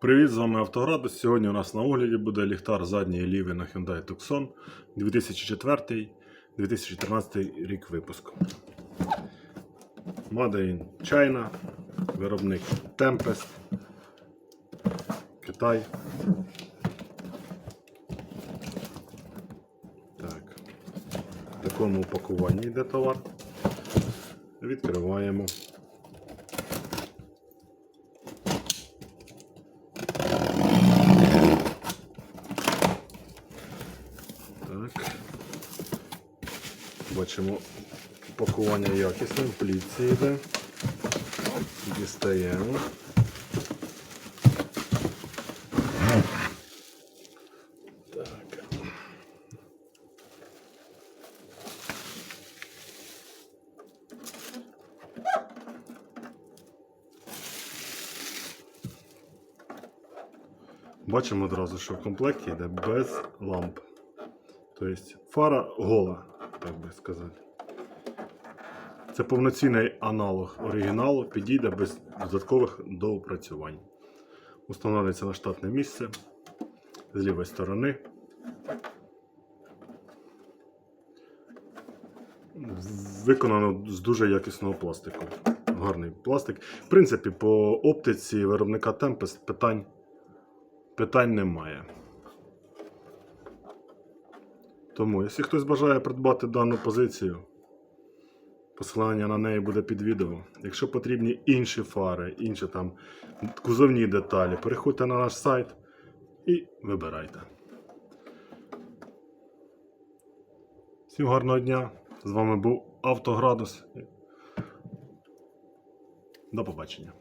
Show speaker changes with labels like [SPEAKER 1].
[SPEAKER 1] Привіт, з вами Автоградус. Сьогодні у нас на огляді буде ліхтар задній і лівий на Hyundai Tucson 2004-2013 рік випуску. Made in China, виробник Tempest, Китай. Так. В такому упакуванні йде товар. Відкриваємо. Бачимо пакування якісне, в плівці йде. Дістаємо. Бачимо одразу, що в комплекті йде без ламп. Тобто фара гола, так би сказати. Це повноцінний аналог оригіналу, підійде без додаткових доопрацювань. Установлюється на штатне місце з лівої сторони. Виконано з дуже якісного пластику. Гарний пластик. В принципі, по оптиці виробника Tempest питань, питань немає. Тому, якщо хтось бажає придбати дану позицію, посилання на неї буде під відео. Якщо потрібні інші фари, інші там кузовні деталі, переходьте на наш сайт і вибирайте. Всім гарного дня! З вами був Автоградус. До побачення.